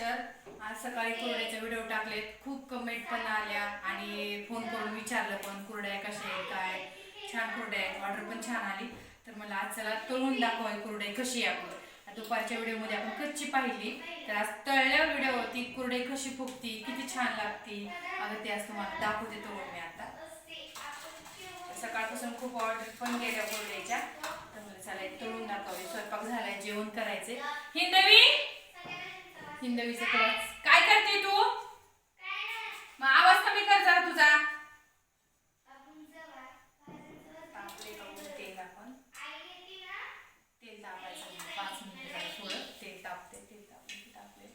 तर आज सकाळी कुरड्याचे व्हिडिओ टाकलेत. खूप कमेंट पण आल्या आणि फोन करून विचारलं पण कुरड्या कशा आहेत काय छान कुरड्या आहेत. ऑर्डर पण छान आली. तर मला आज चला तळून दाखवाय कुरडे कशी आहे आपण. दुपारच्या व्हिडिओमध्ये आपण कच्ची पाहिली. तर आज तळल्या व्हिडिओवरती कुरडे कशी फुगती किती छान लागती अगं ते आज तुम्हाला दाखवते तळून मी आता. सकाळपासून खूप ऑर्डर पण गेल्या कुरड्याच्या तर मला चला एक तळून दाखवले स्वयंपाक झालाय जेवण करायचे हिंदवी हिंदवीचं क्लास काय करते तू मग आवाज कमी कर जरा तुझा तापले का ऊन तेल आपण तेल तापायचं मग पाच मिनिटं जरा थोडं तेल तापते तेल तापले की तापले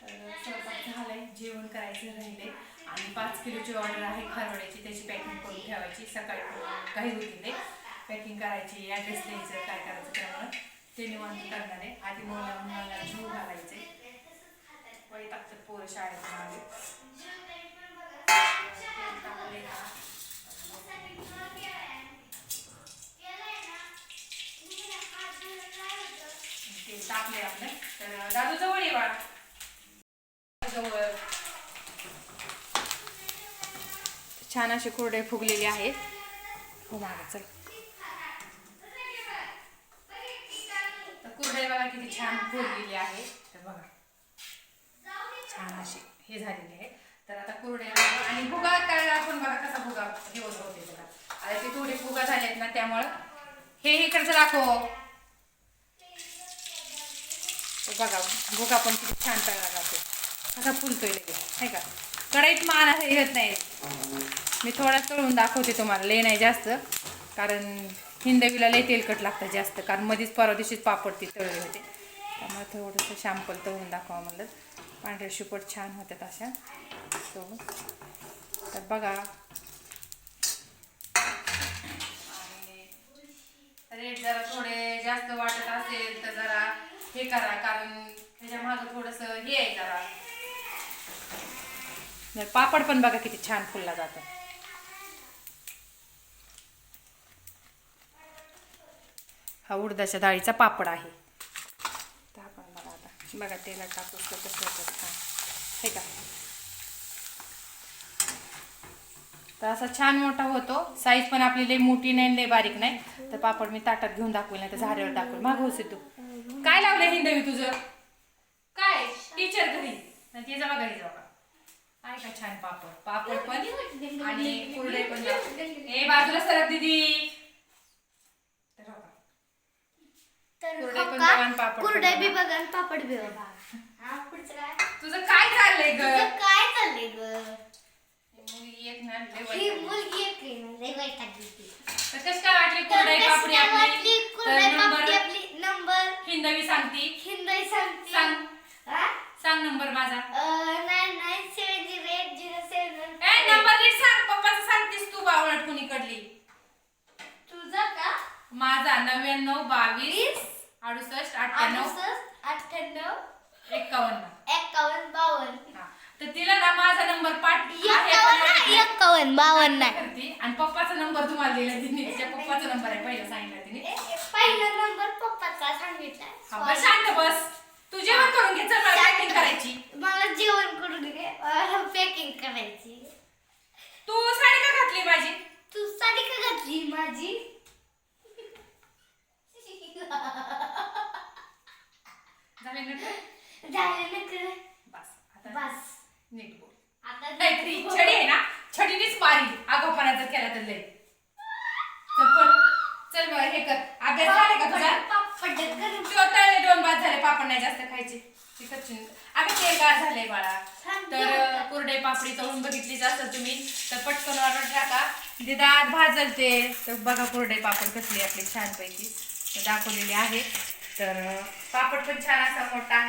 तर स्वयंपाक झालाय जेवण करायचं राहिले आणि पाच किलोची ऑर्डर आहे खारवड्याची त्याची पॅकिंग करून ठेवायची. सकाळी काही होती ते पॅकिंग करायची ॲड्रेस द्यायचं काय करायचं त्यामुळं. ते निवांत करणार आहे. आधी मुला मुलाला जीव घालायचे वैतागतात पोरं शाळेत मागे तेल तापले का आपलं. तर दादू जवळ ये बाळा. जवळ छान असे कुरडे फुगलेले आहेत हो मागे चल. तर कुरडे बघा किती छान फुगलेली आहे. तर बघा. छान अशी हे झालेली आहे. तर आता कुरडे आणि फुगा काय आपण बघा कसा फुगा हे होते बघा आता ते थोडे फुगा झाले आहेत ना त्यामुळं हे इकडचं दाखव. बघा भुगा पण किती छान तळला जातो. असा फुलतोय लगेच नाही का? कढईत मान असं येत नाही. मी थोडा तळून दाखवते तुम्हाला ले नाही जास्त. कारण हिंदवीला लय तेलकट लागतं जास्त कारण मध्येच परवा दिवशीच पापड ती तळले होते. त्यामुळे थोडंसं शॅम्पल तळून दाखवा म्हणलं. पांढऱ्या शुपट छान होत्यात अशा. सो तर बघा. रेट जरा थोडे जास्त वाटत असेल तर जरा हे करा कारण त्याच्या मागं थोडंसं हे आहे जरा. तर पापड पण बघा किती छान फुलला जातो. हा उडदाच्या डाळीचा पापड आहे. तर आपण बघा आता. बघा तेला टाकू कसं हे. का? तर असा छान मोठा होतो. साईज पण आपली लई मोठी नाही लई बारीक नाही. तर पापड मी ताटात घेऊन दाखवेल नाही तर झाडेवर दाखवेल. माग होसे तू काय लावलं हिंदवी तुझं? काय? टीचर घरी. नाही ते जावा घरी जावा आहे का छान पापड पापड पण आणि कुरडे पण. ए बाजूला सरक दीदी तर बघा. तर कुरडे हो पण का? बघा आणि पापड पण कुरडे बी बघा. आणि पापड बी बघा हा? तुझं काय चाललंय ग काय चाललंय ग मुलगी एक ना लय ही वैतागली. मुलगी एक आहे ना, लय वैतागली ती. तर कशी काय वाटली पापडी आपली पापडी नंबर हिंदवी सांगती हिंदी सांगते सांग हा? सांग नंबर माझा अं, nine nine seven zero eight zero seven ए नंबर नीट सांग पप्पाचं सांगतीस तू कुणीकडली तुझा का? माझा नव्याण्णव बावीस अडुसष्ट अठ्ठ्याण्णव. अडुसष्ट अठ्ठ्याण्णव एक्कावन्न एकावन्न बावन्न. हा. तर तिला ना माझा नंबर पाठ एकावन्न. एकावन्न बावन्न नाही. करते. आणि पप्पाचा नंबर तुम्हाला दिला तिने. तिच्या पप्पाचा नंबर आहे पहिला सांगितला तिने. ए, पहिला नंबर पप्पाचा सांगितला. हा बस शांत बस. तू जेवण करून घे चल मला पॅकिंग करायची. मला जेवण करून घे. पॅकिंग करायची. तू साडी का घातली माझी? तू साडी का घातली माझी. झाले ना झाले ना खरं बस आता बस. नीट बोल. आता काहीतरी छडी आहे ना छडीनेच मारी. आगोपणा जर केला तर लय. चल पण चल हे कर. अभ्यास झाले का तुझा? तळले दोन भात झाले पापड नाही जास्त खायचे. तिखट अगं तेल गार झालंय बाळा. तर कुरडे पापडी तळून बघितलीच असेल तुम्ही तर पटकन ऑर्डर टाका दिदात भाजलते तर बघा कुरडे पापड कसले आपले छानपैकी. दाखवलेले आहे. तर पापड पण छान असा मोठा आहे.